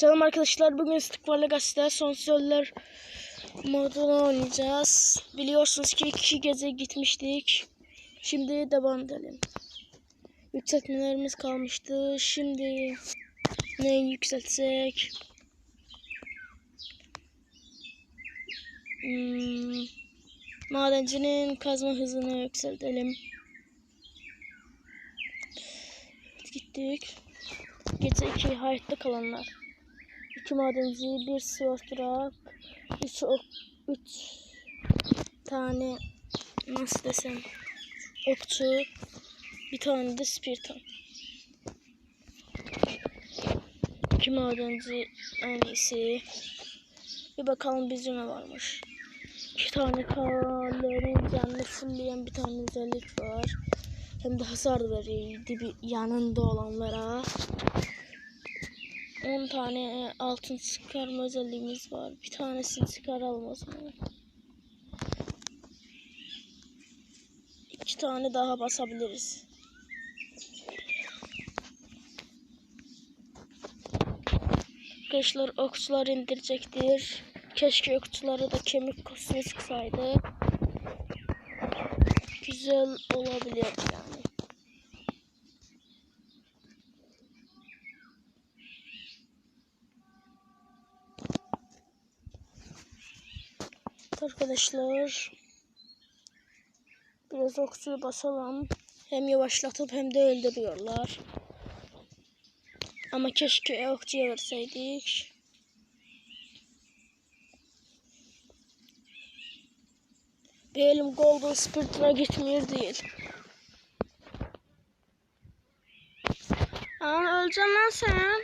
Selam arkadaşlar. Bugün Istikbal Legacy'de son sorular modunu oynayacağız. Biliyorsunuz ki iki gece gitmiştik. Şimdi devam edelim. Yükseltmelerimiz kalmıştı. Şimdi neyi yükseltsek? Hmm, madencinin kazma hızını yükseltelim. Evet, gittik. Gece iki hayatta kalanlar. İki madenci, bir sıvastırak, üç, ok, üç tane nasıl desem okçu, bir tane de spiritan. İki madenci en iyisi. Bir bakalım bizde ne varmış. İki tane kalenin canını fullleyen bir tane özellik var. Hem de hasar veriyor yanında olanlara. 10 tane altın çıkarma özelliğimiz var. Bir tanesini çıkaralım o zaman. İki tane daha basabiliriz. Arkadaşlar okçular indirecektir. Keşke okçulara da kemik kostümü çıksaydı. Güzel olabilir Arkadaşlar biraz okçuyu basalım. Hem yavaşlatıp hem de öldürüyorlar. Ama keşke okçuya verseydik. Bir elim Golden Spirit'ine gitmiyor değil. Aa öleceksin lan sen.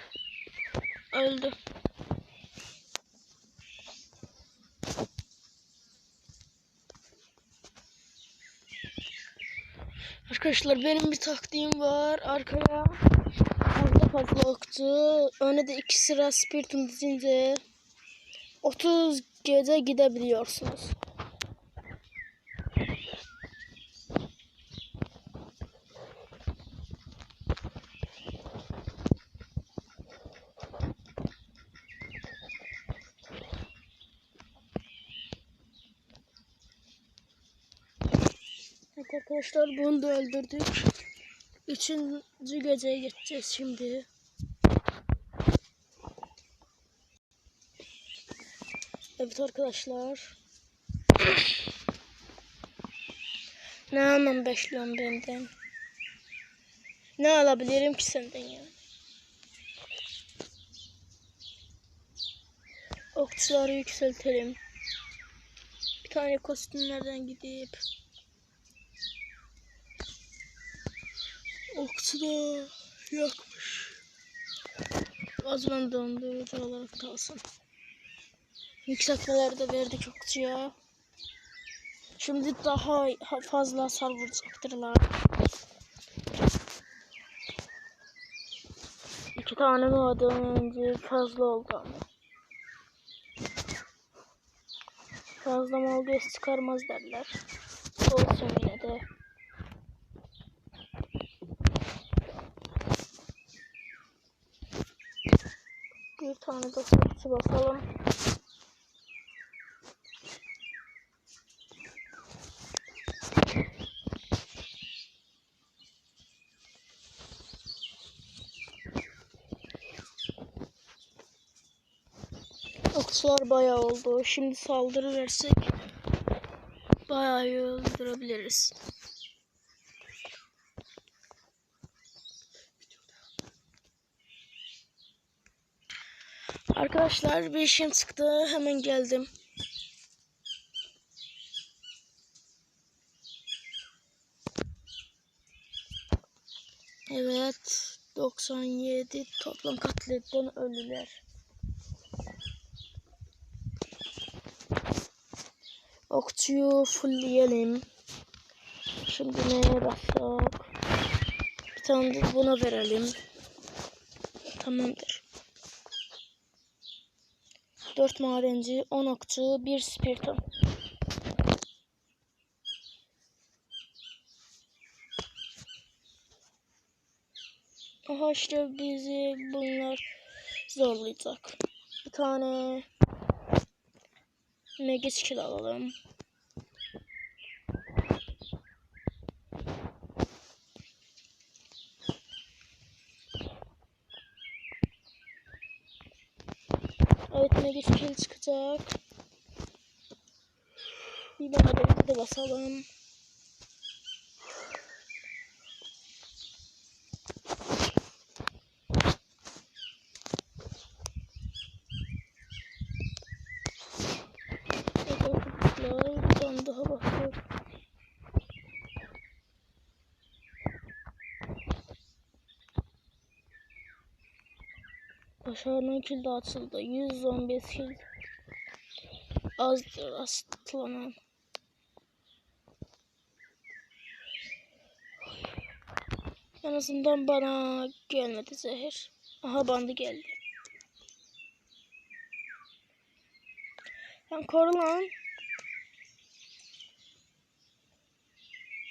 Öldü. Arkadaşlar benim bir taktiğim var. Arkaya fazla fazla okçu. Öne de iki sıra spiritum dizince 30 gece gidebiliyorsunuz. Evet arkadaşlar bunu da öldürdük. Üçüncü geceye geçeceğiz şimdi. Evet arkadaşlar. ne hemen bekliyorum benden. Ne alabilirim ki senden ya? Okçuları yükseltelim. Bir tane kostümlerden gidip Okçu da yakmış. O zaman dondurucu olarak kalsın. Yükseltmeler de verdik okçuya. Şimdi daha fazla hasar vuracaktırlar. İki tane madenci fazla oldu ama. Fazla mı oldu çıkarmaz derler. Olsun yine de. Bir tane de fırçı basalım. Okçular bayağı oldu. Şimdi saldırı versek bayağı iyi öldürebiliriz. Arkadaşlar bir işim çıktı. Hemen geldim. Evet. 97 toplam katletten ölüler. Okçuyu fullleyelim. Şimdi neye bassak? Bir tane buna verelim. Tamamdır. 4 madenci, 10 okçu, 1 spiriton. Aha işte bizi bunlar zorlayacak. Bir tane mega skill alalım. Evet mega skill çıkacak. Bir bana de basalım. Evet arkadaşlar bir tane daha bakıyorum. Başarının kilidi açıldı. 115 kill. Azdır aslanım. En azından bana gelmedi zehir. Aha bandı geldi. Lan koru lan.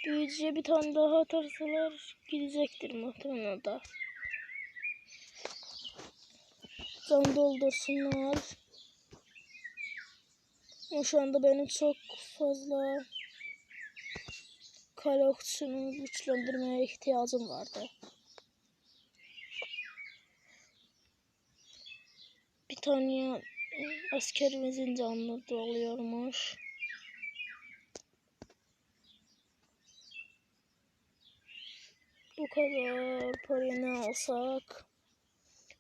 Büyücüye bir tane daha atarsalar gidecektir muhtemelen o Can doldursunlar. Ama şu anda benim çok fazla kale güçlendirmeye ihtiyacım vardı. Bir tane askerimizin canlı doluyormuş. Bu kadar parayı alsak?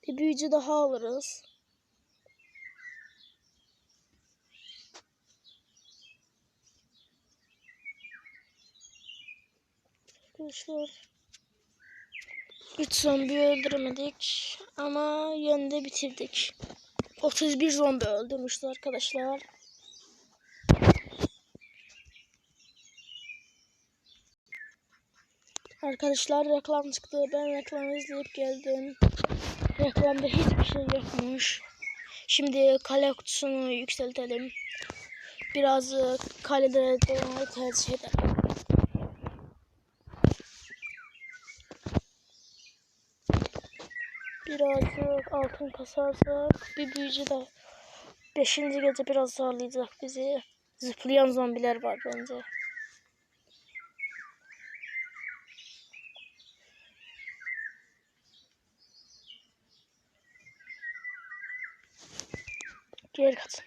Bir büyücü daha alırız. Arkadaşlar. Üç zombi öldüremedik ama yönde bitirdik. 31 zombi öldürmüştü arkadaşlar. Arkadaşlar reklam çıktı. Ben reklamı izleyip geldim. Reklamda hiçbir şey yokmuş. Şimdi kale kutusunu yükseltelim. Biraz e, kalede dolmayı tercih ederim. Birazcık altın kasarsak bir büyücü de 5. gece biraz zorlayacak bizi. Zıplayan zombiler var bence. Geri kaçın.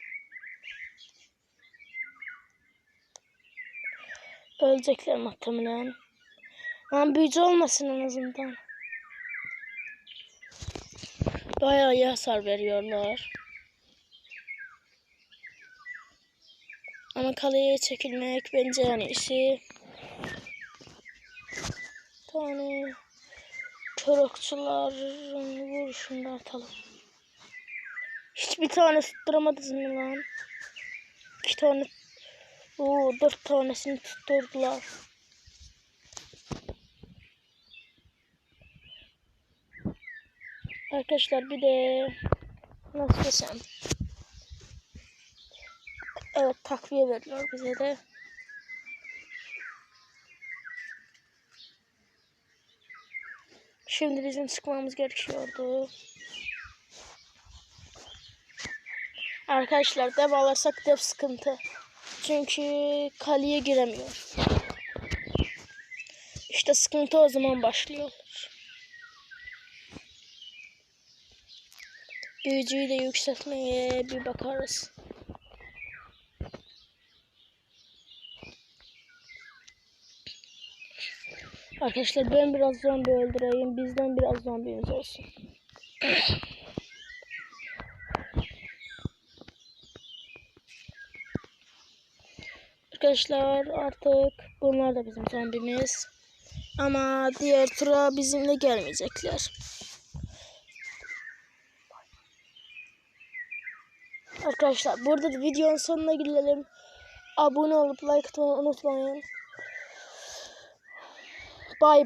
Ölecekler muhtemelen. Lan büyücü olmasın en azından. Bayağı iyi hasar veriyorlar. Ama kaleye çekilmek bence yani işi tane kör okçuların vuruşunu atalım. Hiçbir tane tutturamadınız mı lan? İki tane Oo, dört tanesini tutturdular. Arkadaşlar bir de nasıl desem Evet takviye veriyor bize de. Şimdi bizim çıkmamız gerekiyordu. Arkadaşlar dev alırsak dev sıkıntı. Çünkü kaleye giremiyor. İşte sıkıntı o zaman başlıyor. Büyücüyü de yükseltmeye bir bakarız. Arkadaşlar ben biraz zombi öldüreyim. Bizden biraz zombimiz olsun. Arkadaşlar artık bunlar da bizim zombimiz. Ama diğer tura bizimle gelmeyecekler. Arkadaşlar burada da videonun sonuna gelelim. Abone olup like atmayı unutmayın. Bye